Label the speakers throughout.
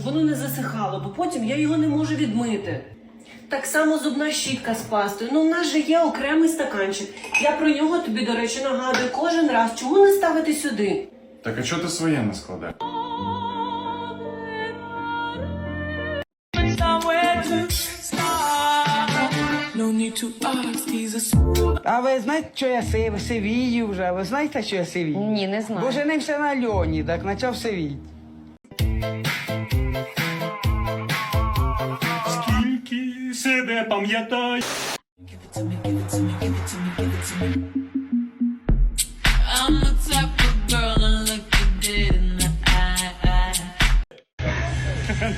Speaker 1: щоб воно не засихало, бо потім я його не можу відмити. Так само зубна щітка з пастою. Ну, в нас же є окремий стаканчик. Я про нього тобі, до речі, нагадую кожен раз. Чому не ставити сюди?
Speaker 2: Так а чого ти своє не
Speaker 3: smooth.
Speaker 4: А ви знаєте, що я сив, сивію вже? Ви знаєте, що я сивію?
Speaker 5: Ні, не знаю.
Speaker 4: Бо женився на льоні, так почав сивіть.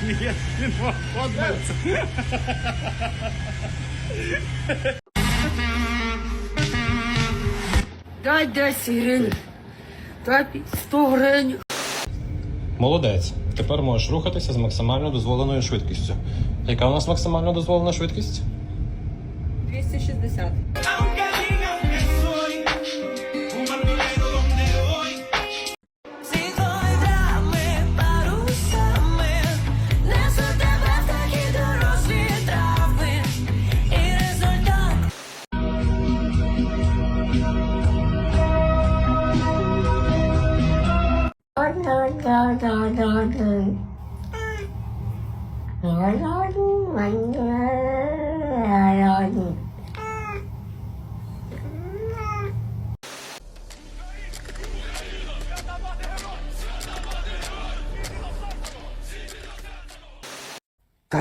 Speaker 6: Ні, він виходить.
Speaker 7: Дай 10 гривень. Дай 100 гривень.
Speaker 8: Молодець. Тепер можеш рухатися з максимально дозволеною швидкістю. Яка у нас максимально дозволена швидкість?
Speaker 7: 260.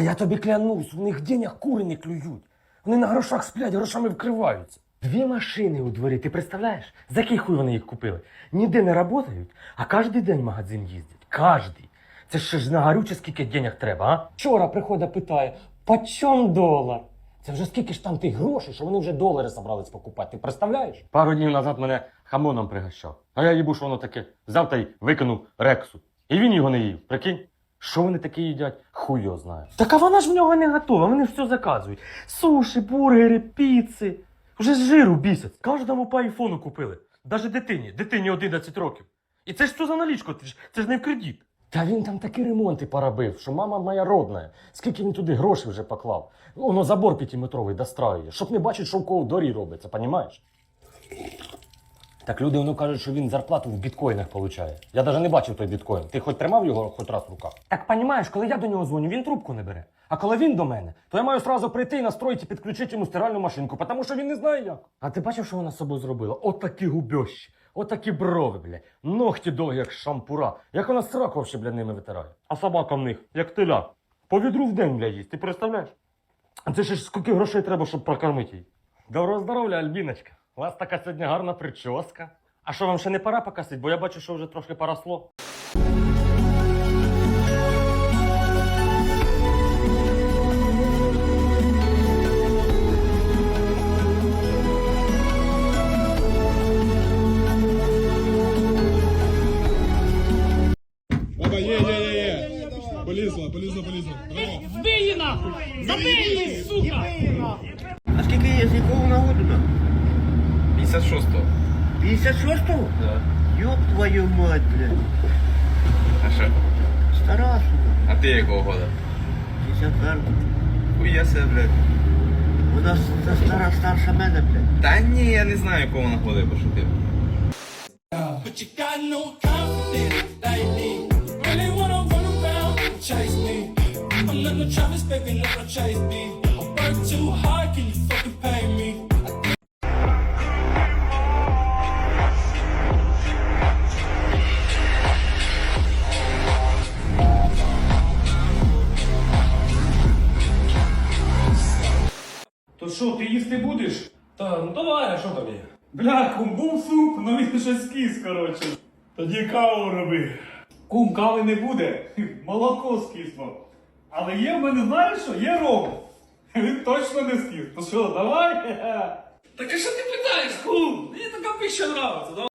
Speaker 9: Я тобі клянусь, у них денег кури не клюють. Вони на грошах сплять, грошами вкриваються. Дві машини у дворі, ти представляєш? За який хуй вони їх купили? Ніде не працюють, а кожен день в магазин їздять. Кожний. Це ще ж на горюче скільки денег треба, а? Вчора приходить, питає, по чому долар? Це вже скільки ж там тих грошей, що вони вже долари собрались покупати. Ти представляєш? Пару днів назад мене хамоном пригощав. А я їбу, що воно таке. Взяв та й викинув рексу. І він його не їв. Прикинь? Що вони таке їдять? Хуй його знає. Так а вона ж в нього не готова, вони все заказують. Суші, бургери, піци. Вже з жиру бісять. Кожному по айфону купили. Даже дитині, дитині 11 років. І це ж що за налічко? Це ж, це ж не в кредит. Та він там такі ремонти поробив, що мама моя родна. Скільки він туди грошей вже поклав. Воно забор п'ятиметровий достраює, щоб не бачити, що в кого в дорі робиться, понімаєш? Так люди воно кажуть, що він зарплату в біткоїнах получає. Я навіть не бачив той біткоін. Ти хоч тримав його хоч раз в руках? Так понімаєш, коли я до нього дзвоню, він трубку не бере. А коли він до мене, то я маю сразу прийти і настроїти підключити йому стиральну машинку, тому що він не знає як. А ти бачив, що вона з собою зробила? Отакі губьощі, отакі брови, бля. Ногті довгі, як шампура. Як вона сраку вообще, бля, ними витирає. А собака в них, як теля. По відру в день, бля, їсть. Ти представляєш? А це ще ж скільки грошей треба, щоб прокормити її. Доброго здоров'я, Альбіночка. У вас така сьогодні гарна прическа. А що вам ще не пора покасити? Бо я бачу, що вже трошки поросло.
Speaker 6: Баба, є, є, є, є. Полізла, полізла, полізла. Браво.
Speaker 10: А скільки є, з якого нагоду?
Speaker 2: 56-го.
Speaker 10: 56-го?
Speaker 2: Да.
Speaker 10: Ёб твою мать, блядь.
Speaker 2: А що?
Speaker 10: Стара, сука.
Speaker 2: А ти якого года?
Speaker 10: 51
Speaker 2: Хуя себе, блядь.
Speaker 10: Вона с- та стара старша мене, блядь.
Speaker 2: Та ні, я не знаю, якого вона года я пошутив.
Speaker 3: But you got no confidence lately. Really wanna run around and chase me. I'm not no Travis, baby, not no chase me. I work too hard, can you fucking
Speaker 6: що, ти їсти будеш? Та, ну давай, а що тобі? Бля, кум, був суп, ну він щось скіс, коротше. Тоді каву роби. Кум, кави не буде. Молоко скисло. Але є в мене, знаєш що? Є ром. Він точно не скіс. То що, давай? Так а що ти питаєш, кум? Мені така пища нравиться, давай.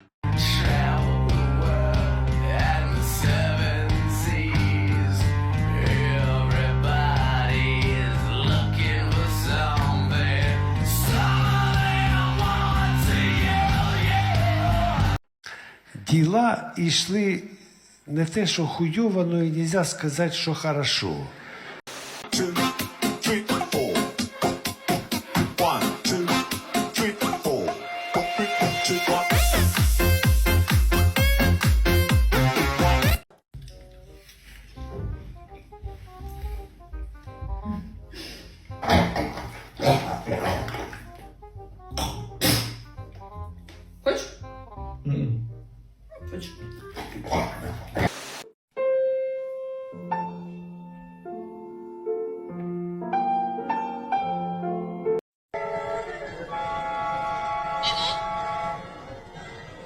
Speaker 11: Діла йшли
Speaker 5: не те, що хуйовано, і нельзя сказати, що хорошо.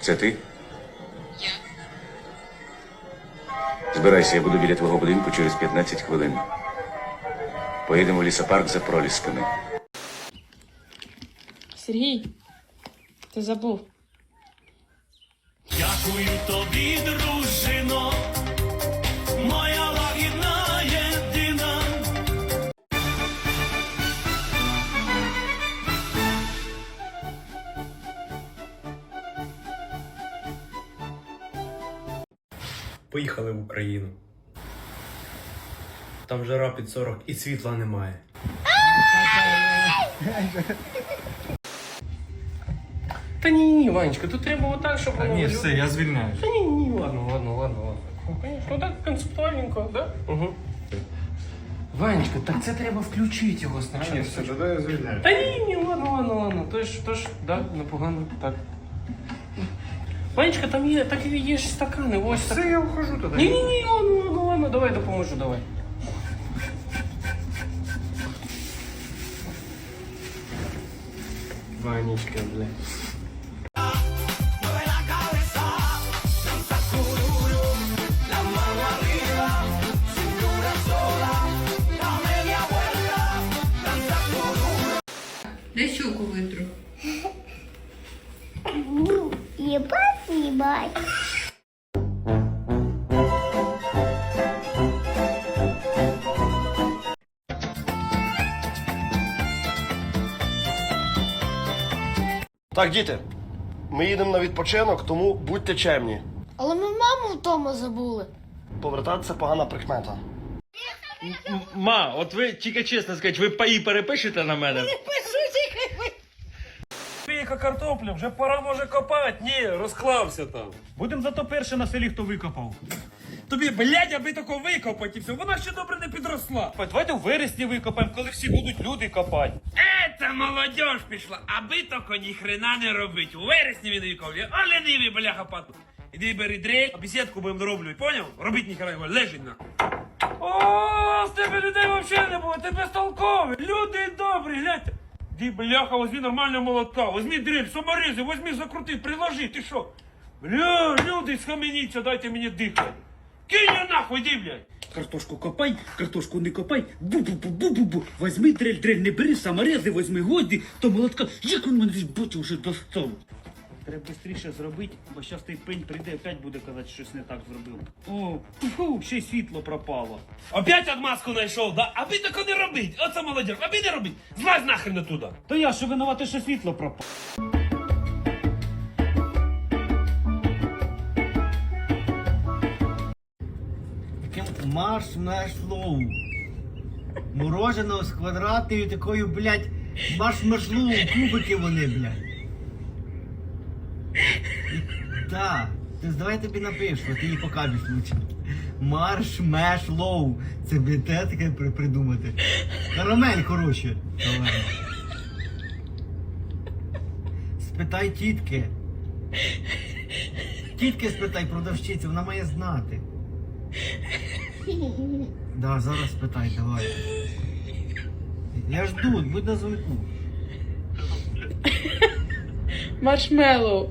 Speaker 11: Це ти? Я. Збирайся, я буду біля твого будинку через 15 хвилин. Поїдемо в лісопарк за пролісками.
Speaker 7: Сергій, ти забув.
Speaker 3: Дякую тобі, дружино, моя
Speaker 6: Поїхали в Україну. Там жара під 40 і світла немає.
Speaker 8: Та ні, ні, Ванечка, тут треба отак, щоб воно.
Speaker 6: Ні, все, я звільняюсь.
Speaker 8: Та ні, ні, ладно, ладно, ладно, ладно. Ну, конечно, так концептуальненько, да? Угу. Ванечка, так це треба включити його спочатку.
Speaker 6: Ні, все, тоді я звільняюсь.
Speaker 8: Та ні, ні, ладно, ладно, ладно. То ж, то ж, да, непогано, так. Ванечка, там є, так і є ж стакани, ось так.
Speaker 6: Все, я вхожу тоді.
Speaker 8: Ні, ні, ні, ладно, ладно, ладно, давай допоможу, давай. Ванечка, блядь.
Speaker 7: Дай щуку витру.
Speaker 12: Ебать, Ебать.
Speaker 9: Так, діти, ми їдемо на відпочинок, тому будьте чемні.
Speaker 12: Але ми маму вдома забули.
Speaker 9: Повертатися погана прикмета.
Speaker 6: Ма, от ви тільки чесно скажіть, ви паї перепишете на мене? Яка картопля, вже пора може копати. Ні, розклався там. Будемо зато перше на селі, хто викопав. Тобі, блядь, аби тако викопати і все. Вона ще добре не підросла. Давайте в вересні викопаємо, коли всі будуть люди копати.
Speaker 13: Е, це молодіж пішла, аби тако ні хрена не робить. У вересні він віковлює, а ленивий бляха пату. Іди бери дрель, а бесідку будемо дороблювати, поняв? Робить ніхера його, лежить на.
Speaker 6: О, з тебе людей взагалі не було, ти безтолковий. Люди добрі, гляньте. Ді, бляха, возьми нормального молотка, возьми дрель, саморези, возьми, закрути, приложи, ты что? Бля, люди, схаменіться, дайте мені дихати. Кинь я нахуй, ди, блядь.
Speaker 13: Картошку копай, картошку не копай, бу-бу-бу-бу-бу-бу. Возьми дрель, дрель не бери, саморези, возьми годі, то молотка, як він мене бути вже достав. Треба швидше зробити, бо зараз той пень прийде, опять буде казати, що щось не так зробив. О, фу, ще й світло пропало. Опять отмазку знайшов, да? Аби тако не робить, оце молодіж, аби не робить, злазь нахрен оттуда. То я що винувати, що світло пропало.
Speaker 10: Маршмешлоу. Мороженого з квадратною такою, блядь, маршмешлоу, кубики вони, блядь. Так, ти давай тобі напишу, ти їй покажеш лучше. Маршмешлоу. Це блядь, те таке при- придумати. Карамель, коротше. Давай. Спитай тітки. Тітки спитай продавщиці, вона має знати. Да, зараз спитай, давай. Я жду, будь на звонку.
Speaker 7: Маршмеллоу.